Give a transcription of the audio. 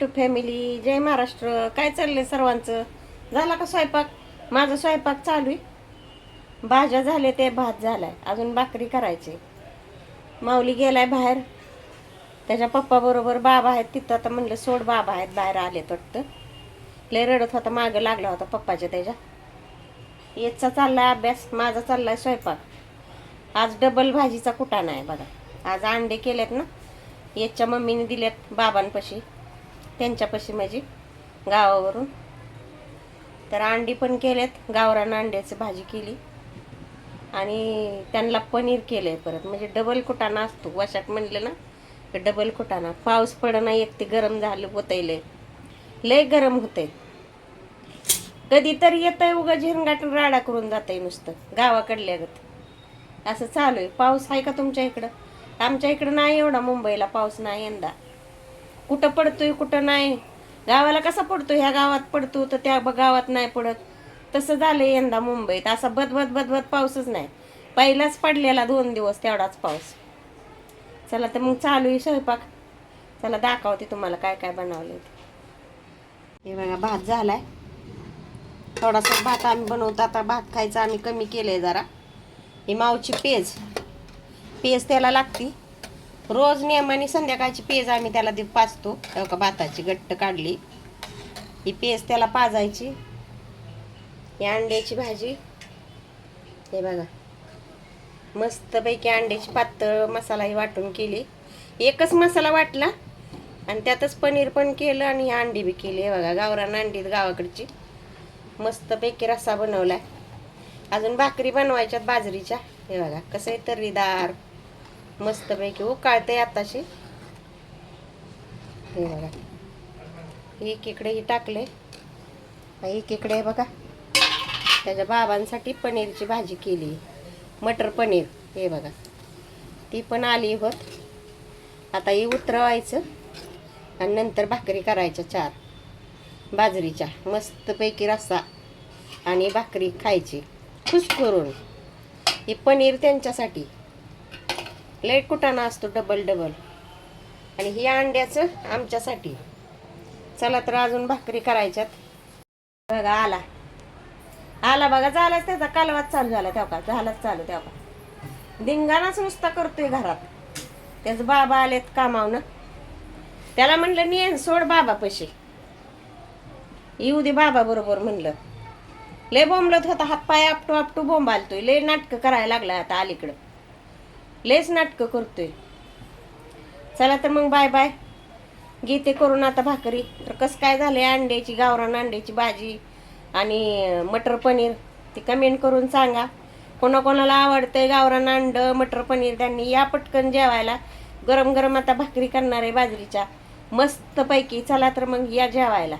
To family जय महाराष्ट्र. काय चाललंय सर्वांचं? झाला का स्वयंपाक? माझा स्वयंपाक चालू आहे. भाज्या झाले ते भात झालाय. अजून भाकरी करायची माऊली गेलाय बाहेर. त्याच्या पप्पा बरोबर बाबा आहेत तिथं. आता म्हणलं सोड बाबा आहेत बाहेर आले वाटतं. लय रडत होता मागं लागला होता पप्पाच्या त्याच्या. याचा चाललाय अभ्यास माझा चाललाय स्वयंपाक. आज डबल भाजीचा कुटाणा आहे बघा. आज अंडे केलेत ना. याच्या मम्मीने दिलेत बाबांपाशी. त्यांच्यापाशी माझी गावावरून. तर अंडी पण केलेत गावरान अंड्याची भाजी केली. आणि त्यांना पनीर केलं आहे परत. म्हणजे डबल कुटाणा असतो. वशात म्हणलं ना की डबल कुटाणा. पाऊस पडणं एक ते गरम झालं होतंय लय. लय गरम होतंय. कधीतरी येतंय उगा झिरंगाट राडा करून जातंय नुसतं. गावाकडल्यागत असं चालू आहे पाऊस आहे का तुमच्या इकडं? आमच्या इकडं नाही एवढा. मुंबईला पाऊस नाही यंदा. कुठं पडतोय कुठं नाही. गावाला कसा पडतो ह्या गावात पडतो तर त्या ब- गावात नाही पडत. तसं झालं यंदा मुंबईत. असा बदबद बदबद पाऊसच नाही. पहिलाच पडलेला दोन दिवस तेवढाच पाऊस. चला तर मग चालू आहे स्वयंपाक. चला दाखवते तुम्हाला काय काय बनवले हे बघा भात झालाय. थोडासा भात आम्ही बनवतो. आता भात खायचा आम्ही कमी केलंय जरा. ही मावची पेज. पेज त्याला लागती. रोज नियमाने संध्याकाळची पेज आम्ही त्याला दे पाजतो तेव्हा का भाताची गट्ट काढली. ही पेज त्याला पाजायची. ही अंड्याची भाजी. हे बघा. मस्तपैकी अंड्याची पातळ मसालाही वाटून केली. एकच मसाला वाटला. आणि त्यातच पनीर पण केलं आणि ही अंडी बी केली. हे बघा गावरान अंडी गावाकडची. मस्तपैकी रस्सा बनवला अजून भाकरी बनवायच्यात बाजरीच्या. हे बघा कसं आहे? तर्रीदार. मस्तपैकी. हो, उकाळते आताशी. हे बघा. एक इकडे ही टाकले. एक इकडे बघा. त्याच्या बाबांसाठी पनीरची भाजी केली. मटर पनीर. हे बघा. ती पण आली होत. आता ही उतरवायचं आणि नंतर भाकरी करायच्या चार. बाजरीच्या. मस्तपैकी रस्सा आणि भाकरी खायची. खुश करून. हे पनीर त्यांच्यासाठी. लय कुटाणा असतो डबल डबल आणि ही अंड्याचं आमच्यासाठी. चला तर अजून भाकरी करायच्यात. बघा आला. आला बघा झालाच त्याचा कालवाच चालू झाला तेव्हा का? झालाच चालू तेव्हा का? धिंगाणाच नुसता करतोय घरात. त्याच बाबा आलेत कामावनं. त्याला म्हणलं नेन सोड बाबा पैसे येऊ दे बाबा बरोबर म्हणलं. लय बोंबलत होता हातपाय आपटू आपटू बोंबालतोय लय नाटकं करायला लागला आता अलीकडं. लेच नाटकं करतोय. चला तर मग बाय बाय. घेते करून आता भाकरी. तर कसं काय झालंय अंड्याची गावरान अंड्याची भाजी आणि मटर पनीर ते कमेंट करून सांगा. कोणाकोणाला आवडतंय गावरान अंड मटर पनीर त्यांनी या पटकन जेवायला. गरम गरम आता भाकरी करणार आहे बाजरीच्या. मस्तपैकी चला तर मग या जेवायला.